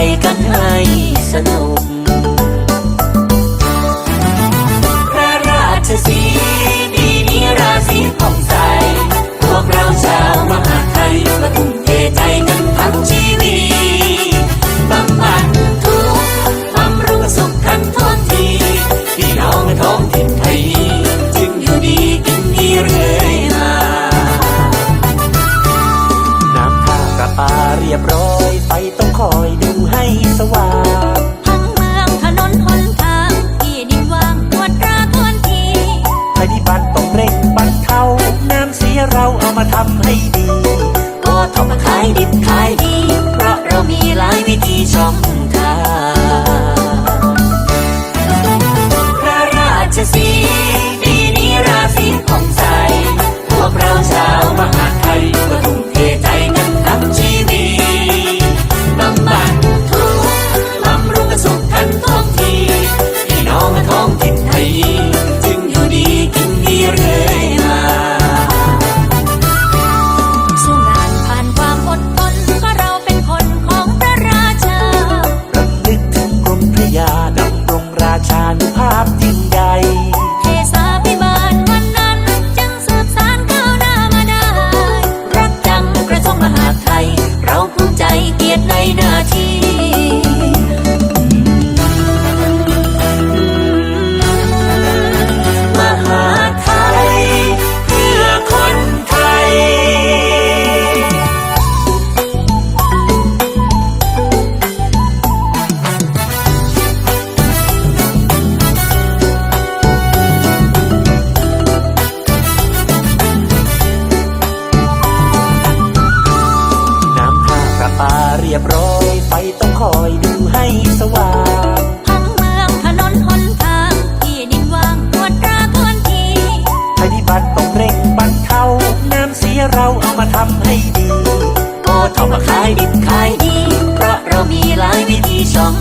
ไปกันเอ รียบร้อยไฟต้องคอยดึงให้สว่างทั้งเมืองถนนหนทางที่ดินว่างปวดตราทวนทีภัยพิบัติต้องเร่งบรรเทาน้ำเสียเราเอามาทำให้ดี ก็ทำมขายดิบขายดี อยต้องคอยดูให้สว่างทั้งเมืองถนนหนทางที่ดินว่างตวจตราก่อนทีภัยพิบัติต้องเร่งบรรเทาน้ำเสียเราเอามาทำให้ดีก็ทำมาขายดิบขายดีเพราะเรามีหลายวิธีช่อง